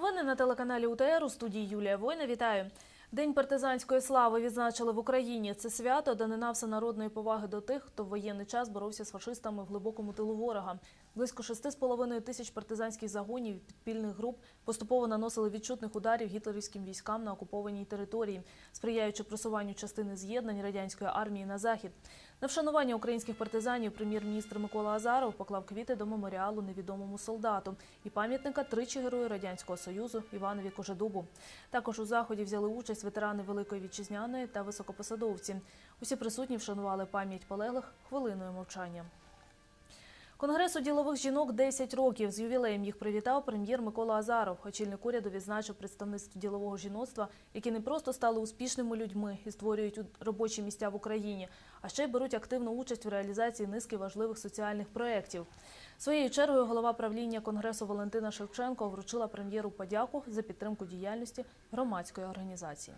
Новини на телеканалі УТР у студії Юлія Война. Вітаю. День партизанської слави відзначили в Україні. Це свято данина всенародної поваги до тих, хто в воєнний час боровся з фашистами в глибокому тилу ворога. Близько 6,5 тисяч партизанських загонів і підпільних груп поступово наносили відчутних ударів гітлерівським військам на окупованій території, сприяючи просуванню частини з'єднань радянської армії на захід. На вшанування українських партизанів прем'єр-міністр Микола Азаров поклав квіти до меморіалу невідомому солдату і пам'ятника тричі герою радянського союзу Іванові Кожедубу. Також у заході взяли участь ветерани Великої вітчизняної та високопосадовці. Усі присутні вшанували пам'ять полеглих хвилиною мовчання. Конгресу ділових жінок 10 років. З ювілеєм їх привітав прем'єр Микола Азаров. Очільник уряду відзначив представництво ділового жіноцтва, які не просто стали успішними людьми і створюють робочі місця в Україні, а ще й беруть активну участь в реалізації низки важливих соціальних проєктів. Своєю чергою голова правління Конгресу Валентина Шевченко вручила прем'єру подяку за підтримку діяльності громадської організації.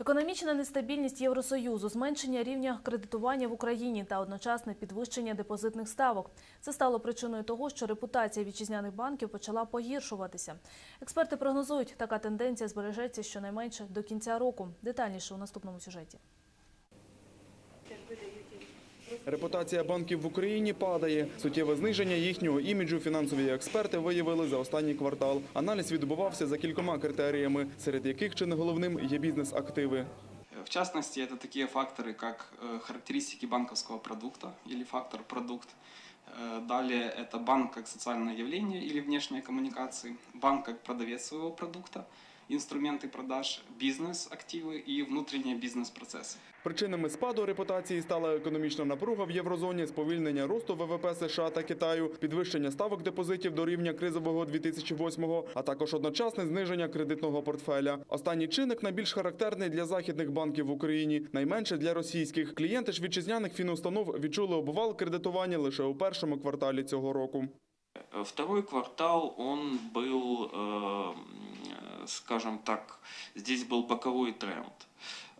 Економічна нестабільність Євросоюзу, зменшення рівня кредитування в Україні та одночасне підвищення депозитних ставок. Це стало причиною того, що репутація вітчизняних банків почала погіршуватися. Експерти прогнозують, така тенденція збережеться щонайменше до кінця року. Детальніше у наступному сюжеті. Репутація банків в Україні падає. Суттєве зниження їхнього іміджу фінансові експерти виявили за останній квартал. Аналіз відбувався за кількома критеріями, серед яких чи не головним є бізнес-активи. В частности, это такие факторы, как э, характеристики банковского продукта или фактор продукт. Э, Далее это банк как социальное явление или внешние коммуникации, банк как продавец своего продукта, инструменты продаж, бизнес-активы и внутренние бизнес-процессы. Причинами спаду репутації стала економічна напруга в єврозоні, сповільнення росту ВВП США та Китаю, підвищення ставок депозитів до рівня кризового 2008-го, а також одночасне зниження кредитного портфеля. Останній чинник найбільш характерний для західних банків в Україні, найменше для російських. Клієнти ж вітчизняних фінустанов відчули обвал кредитування лише у першому кварталі цього року. Э, Второй квартал, он был, э, м, скажем так, здесь был боковой тренд.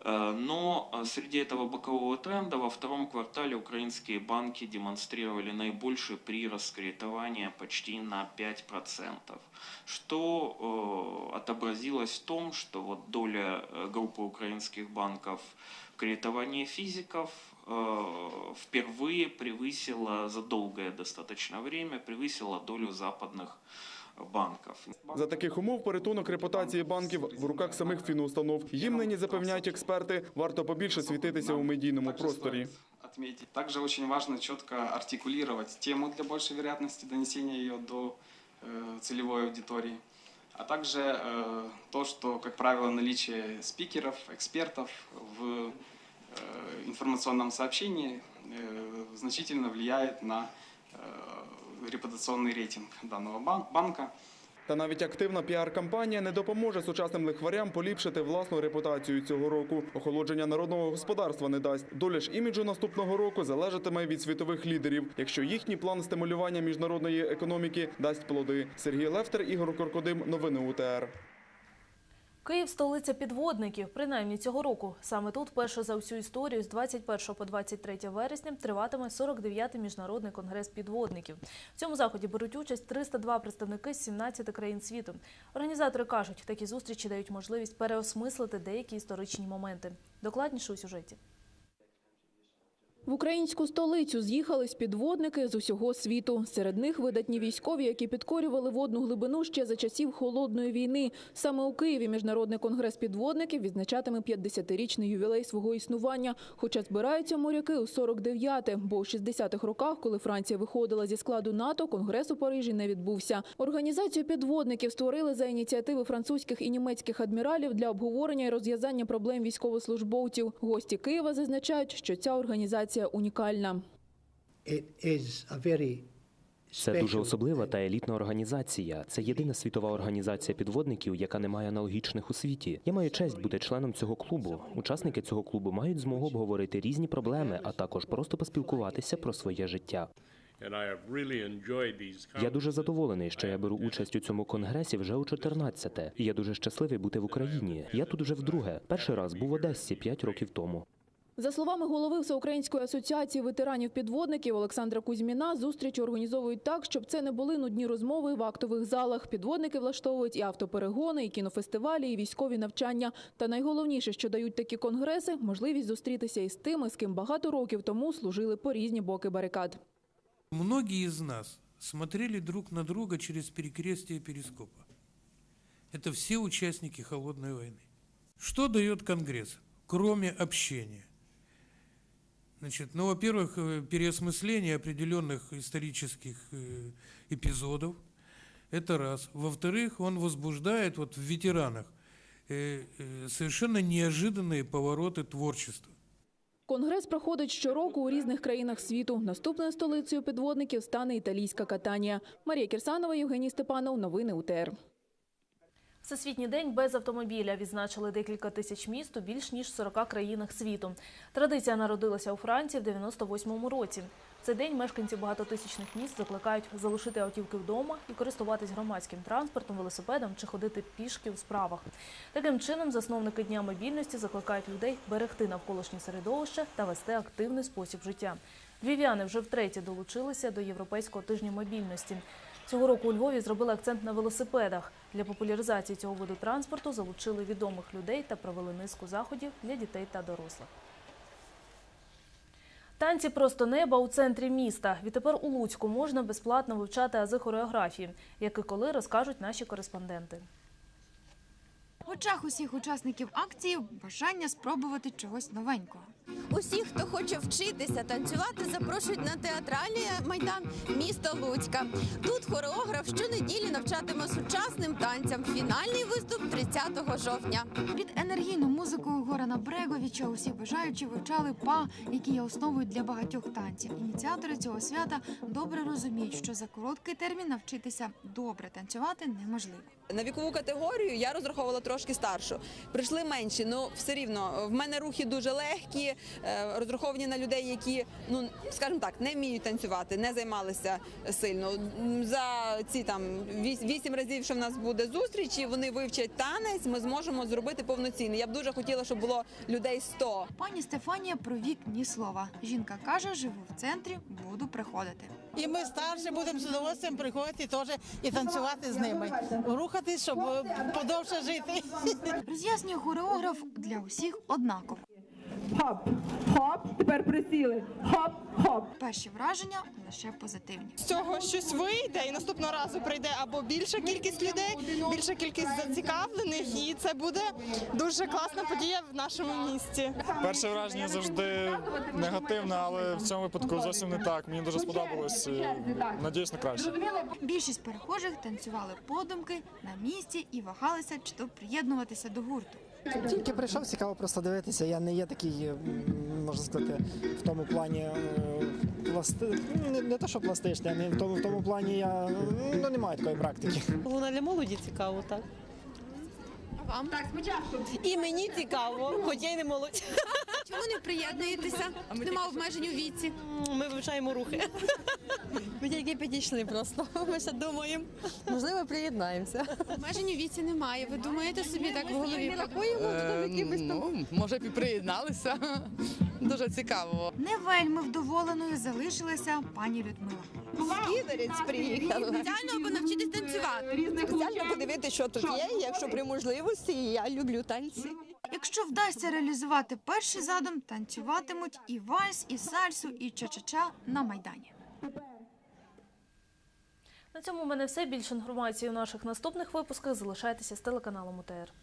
Э, Но э, среди этого бокового тренда во втором квартале украинские банки демонстрировали наибольший прирост кредитования почти на 5%, что э, отобразилось в том, что вот доля группы украинских банков в кредитовании физиков впервые превысила за долгое достаточно время превысила долю западных банков. За таких умов порятунок репутації банків в руках самих фінустанов. Їм нині запевняють експерти, варто побільше світитися у медійному Также просторі. стоит Отметить. Также очень важно четко артикулировать тему для большей вероятности донесения ее до э, целевой аудитории. А также э, то, что, как правило, наличие спикеров, экспертов в э, информационном сообщении э, значительно влияет на э, репутационный рейтинг данного бан- банка. Та навіть активна піар-кампанія не допоможе сучасним лихварям поліпшити власну репутацію цього року. Охолодження народного господарства не дасть. Доля ж іміджу наступного року залежатиме від світових лідерів, якщо їхній план стимулювання міжнародної економіки дасть плоди. Сергій Левтер, Ігор Коркодим. Новини УТР. Київ – столиця підводників, принаймні цього року. Саме тут, вперше за всю історію, з 21 по 23 вересня, триватиме 49-й міжнародний конгрес підводників. В цьому заході беруть участь 302 представники з 17 країн світу. Організатори кажуть, такі зустрічі дають можливість переосмислити деякі історичні моменти. Докладніше у сюжеті. В українську столицю з'їхались підводники з усього світу. Серед них видатні військові, які підкорювали водну глибину ще за часів холодної війни. Саме у Києві міжнародний конгрес підводників відзначатиме 50-річний ювілей свого існування. Хоча збираються моряки у 49-те, бо у 60-х роках, коли Франція виходила зі складу НАТО, конгрес у Парижі не відбувся. Організацію підводників створили за ініціативи французьких і німецьких адміралів для обговорення і розв'язання проблем військовослужбовців. Гості Києва зазначають, що ця організація унікальна. A very Це дуже особлива та елітна організація. Це єдина світова організація підводників, яка не має аналогічних у світі. Я маю честь бути членом цього клубу. Учасники цього клубу мають змогу обговорити різні проблеми, а також просто поспілкуватися про своє життя. Я дуже задоволений, що я беру участь у цьому конгресі вже у 14-те. І я дуже щасливий бути в Україні. Я тут вже вдруге. Перший раз був в Одесі 5 років тому. За словами голови Всеукраїнської асоціації ветеранів-підводників Олександра Кузьміна, зустрічі організовують так, щоб це не були нудні розмови в актових залах. Підводники влаштовують і автоперегони, і кінофестивалі, і військові навчання. Та найголовніше, що дають такі конгреси – можливість зустрітися із тими, з ким багато років тому служили по різні боки барикад. Многие из нас смотрели друг на друга через перекрестие перископа. Это все участники холодной войны. Что дает Конгресс, кроме общения? Значит, ну, во-первых, э, переосмысление определенных исторических э, эпизодов. Это раз. Во-вторых, он возбуждает вот в ветеранах э, э, совершенно неожиданные повороты творчества. Конгрес проходить щороку у різних країнах світу. Наступною столицею підводників стане італійська Катанія. Марія Кірсанова, Євгеній Степанов. Новини УТР. Всесвітній день без автомобіля відзначили декілька тисяч міст у більш ніж 40 країнах світу. Традиція народилася у Франції в 98-му році. Цей день мешканці багатотисячних міст закликають залишити автівки вдома і користуватись громадським транспортом, велосипедом чи ходити пішки у справах. Таким чином, засновники Дня мобільності закликають людей берегти навколишнє середовище та вести активний спосіб життя. Львів'яни вже втретє долучилися до Європейського тижня мобільності. Цього року у Львові зробили акцент на велосипедах. Для популяризації цього виду транспорту залучили відомих людей та провели низку заходів для дітей та дорослих. Танці просто неба у центрі міста. Відтепер у Луцьку можна безплатно вивчати ази хореографії, як і коли розкажуть наші кореспонденти. В очах усіх учасників акції бажання спробувати чогось новенького. Усіх, хто хоче вчитися танцювати, запрошують на театральний майдан міста Луцька. Тут хореограф щонеділі навчатиме сучасним танцям. Фінальний виступ 30 жовтня. Під енергійну музику Горана Бреговича усі бажаючі вивчали па, які є основою для багатьох танців. Ініціатори цього свята добре розуміють, що за короткий термін навчитися добре танцювати неможливо. На вікову категорію я розраховувала трошки старшу. Прийшли менші, ну все рівно в мене рухи дуже легкі, розраховані на людей, які ну скажімо так, не вміють танцювати, не займалися сильно. За ці там віс- вісім разів, що в нас буде зустрічі, вони вивчать танець. Ми зможемо зробити повноцінний. Я б дуже хотіла, щоб було людей 100. Пані Стефанія про вік ні слова. Жінка каже, живу в центрі, буду приходити. І ми старші будемо з удовольствием приходити теж і танцювати з ними, рухатись, щоб е, подовше жити. Роз'яснює хореограф для усіх однаково. Хоп, хоп, тепер присіли. Хоп, хоп. Перші враження лише позитивні. З цього щось вийде, і наступного разу прийде або більша кількість людей, більша кількість зацікавлених, і це буде дуже класна подія в нашому місті. Перше враження завжди негативне, але в цьому випадку зовсім не так. Мені дуже сподобалось. і Надіюсь на краще. Більшість перехожих танцювали подумки на місці і вагалися, чи то приєднуватися до гурту. Тільки прийшов, цікаво просто дивитися. Я не є такий, можна сказати, в тому плані е, пласти... не, не то, що пластичний, а не в тому, в тому плані я ну, не маю такої практики. Вона для молоді цікаво, так? Вам Так, спочатку. І мені цікаво, хоч я й не молодь. Чому не приєднуєтеся? Нема обмежень у віці. Ми вивчаємо рухи. Ми тільки підійшли просто. Ми ще думаємо. Можливо, приєднаємося. Обмежень у віці немає. Ви думаєте собі так в голові? ну, може б і приєдналися. Дуже цікаво. Не вельми вдоволеною залишилася пані Людмила. Скідерець приїхали. Спеціально аби навчитись танцювати. Спеціально подивитися, що тут є. Якщо при можливості, я люблю танці. Якщо вдасться реалізувати перший задум, танцюватимуть і вальс, і сальсу, і ча-ча-ча на майдані. На цьому в мене все. Більше інформації у наших наступних випусках. Залишайтеся з телеканалом УТР.